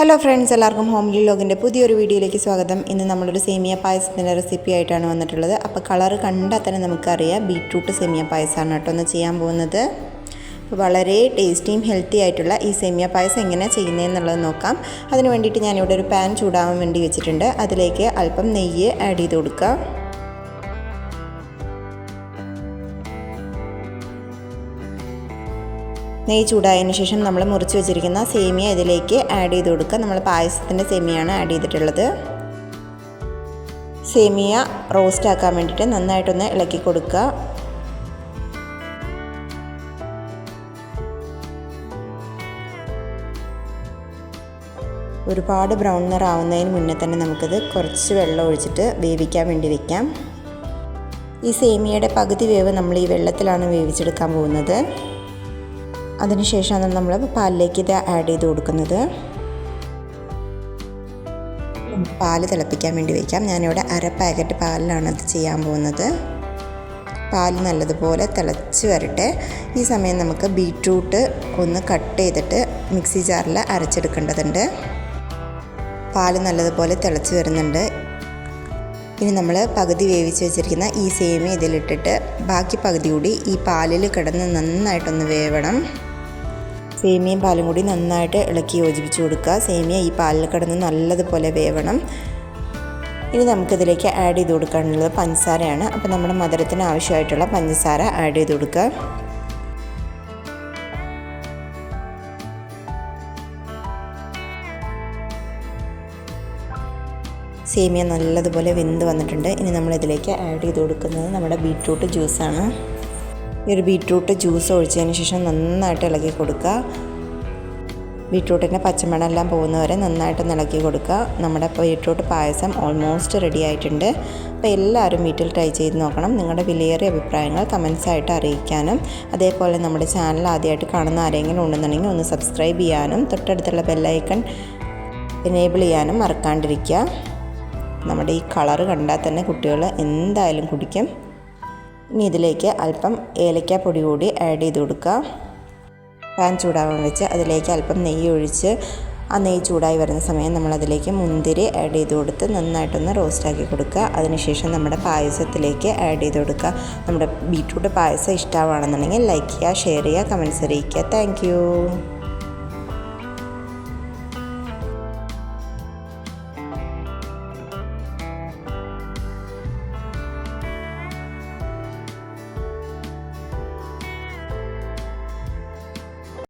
Hello friends എല്ലാവർക്കും home ലോഗിന്റെ പുതിയൊരു വീഡിയോയിലേക്ക് സ്വാഗതം. ഇന്ന് നമ്മളൊരു സേമിയ പായസത്തിന്റെ റെസിപ്പി ആയിട്ടാണ് വന്നിട്ടുള്ളത്. അപ്പോൾ കളർ കണ്ടാൽ തന്നെ നമുക്കറിയാം ബീട്രൂട്ട് സേമിയ പായസമാണ് കേട്ടോ ഒന്ന് ചെയ്യാൻ പോകുന്നത്. വളരെ ടേസ്റ്റിയും ഹെൽത്തി ആയിട്ടുള്ള ഈ സേമിയ പായസം എങ്ങനെ ചെയ്യുന്നതെന്നുള്ളത് നോക്കാം. അതിന് വേണ്ടിയിട്ട് ഞാനിവിടെ ഒരു പാൻ ചൂടാവാൻ വേണ്ടി വെച്ചിട്ടുണ്ട്. അതിലേക്ക് അല്പം നെയ്യ് ആഡ് ചെയ്ത് കൊടുക്കുക നെയ്യ് ചൂടായതിന് ശേഷം നമ്മൾ മുറിച്ച് വെച്ചിരിക്കുന്ന സേമിയ ഇതിലേക്ക് ആഡ് ചെയ്ത് കൊടുക്കുക. നമ്മൾ പായസത്തിന്റെ സേമിയാണ് ആഡ് ചെയ്തിട്ടുള്ളത്. സേമിയ റോസ്റ്റ് ആക്കാൻ വേണ്ടിയിട്ട് നന്നായിട്ടൊന്ന് ഇളക്കി കൊടുക്കുക. ഒരുപാട് ബ്രൗൺ നിറാവുന്നതിന് മുന്നേ തന്നെ നമുക്കിത് കുറച്ച് വെള്ളം ഒഴിച്ചിട്ട് വേവിക്കാൻ വേണ്ടി വെക്കാം. ഈ സേമിയയുടെ പകുതി വേവ് നമ്മൾ ഈ വെള്ളത്തിലാണ് വേവിച്ചെടുക്കാൻ പോകുന്നത്. അതിനുശേഷമാണ് നമ്മൾ പാലിലേക്ക് ഇത് ആഡ് ചെയ്ത് കൊടുക്കുന്നത്. പാൽ തിളപ്പിക്കാൻ വേണ്ടി വയ്ക്കാം ഞാനിവിടെ അര പാക്കറ്റ് പാലിലാണ് അത് ചെയ്യാൻ പോകുന്നത്. പാൽ നല്ലതുപോലെ തിളച്ച് വരട്ടെ. ഈ സമയം നമുക്ക് ബീട്രൂട്ട് ഒന്ന് കട്ട് ചെയ്തിട്ട് മിക്സി ജാറിൽ അരച്ചെടുക്കേണ്ടതുണ്ട്. പാൽ നല്ലതുപോലെ തിളച്ച് വരുന്നുണ്ട്. ഇനി നമ്മൾ പകുതി വേവിച്ച് വെച്ചിരിക്കുന്ന ഈ സേമി ഇതിലിട്ടിട്ട് ബാക്കി പകുതി കൂടി ഈ പാലിൽ കിടന്ന് നന്നായിട്ടൊന്ന് വേവണം. സേമിയയും പാലും കൂടി നന്നായിട്ട് ഇളക്കി യോജിപ്പിച്ച് കൊടുക്കുക. സേമിയ ഈ പാലിൽ കിടന്ന് നല്ലതുപോലെ വേവണം. ഇനി നമുക്കിതിലേക്ക് ആഡ് ചെയ്ത് കൊടുക്കാനുള്ളത് പഞ്ചസാരയാണ്. അപ്പോൾ നമ്മുടെ മധുരത്തിന് ആവശ്യമായിട്ടുള്ള പഞ്ചസാര ആഡ് ചെയ്ത് കൊടുക്കുക. സേമിയ നല്ലതുപോലെ വെന്ത് വന്നിട്ടുണ്ട്. ഇനി നമ്മളിതിലേക്ക് ആഡ് ചെയ്ത് കൊടുക്കുന്നത് നമ്മുടെ ബീട്രൂട്ട് ജ്യൂസാണ് ഈ ഒരു ബീട്രൂട്ട് ജ്യൂസ് ഒഴിച്ചതിന് ശേഷം നന്നായിട്ട് ഇളക്കി കൊടുക്കുക. ബീട്രൂട്ടിന്റെ പച്ചമണമെല്ലാം പോകുന്നവരെ നന്നായിട്ട് ഇളക്കി കൊടുക്കുക. നമ്മുടെ ബീട്രൂട്ട് പായസം ഓൾമോസ്റ്റ് റെഡി ആയിട്ടുണ്ട്. അപ്പോൾ എല്ലാവരും വീട്ടിൽ ട്രൈ ചെയ്ത് നോക്കണം. നിങ്ങളുടെ വിലയേറിയ അഭിപ്രായങ്ങൾ കമൻസായിട്ട് അറിയിക്കാനും അതേപോലെ നമ്മുടെ ചാനൽ ആദ്യമായിട്ട് കാണുന്ന ആരെങ്കിലും ഉണ്ടെന്നുണ്ടെങ്കിൽ ഒന്ന് സബ്സ്ക്രൈബ് ചെയ്യാനും തൊട്ടടുത്തുള്ള ബെല്ലൈക്കൺ എനേബിൾ ചെയ്യാനും മറക്കാണ്ടിരിക്കുക. നമ്മുടെ ഈ കളറ് കണ്ടാൽ തന്നെ കുട്ടികൾ എന്തായാലും കുടിക്കും. ഇനി ഇതിലേക്ക് അല്പം ഏലക്കാപ്പൊടി കൂടി ആഡ് ചെയ്ത് കൊടുക്കുക. പാൻ ചൂടാവാൻ വെച്ച് അതിലേക്ക് അല്പം നെയ്യ് ഒഴിച്ച് ആ നെയ്യ് ചൂടായി വരുന്ന സമയം നമ്മളതിലേക്ക് മുന്തിരി ആഡ് ചെയ്ത് കൊടുത്ത് നന്നായിട്ടൊന്ന് റോസ്റ്റാക്കി കൊടുക്കുക. അതിനുശേഷം നമ്മുടെ പായസത്തിലേക്ക് ആഡ് ചെയ്ത് കൊടുക്കുക. നമ്മുടെ ബീറ്റ്റൂട്ട് പായസം ഇഷ്ടമാണെന്നുണ്ടെങ്കിൽ ലൈക്ക് ചെയ്യുക ഷെയർ ചെയ്യുക കമൻസ് അറിയിക്കുക. താങ്ക്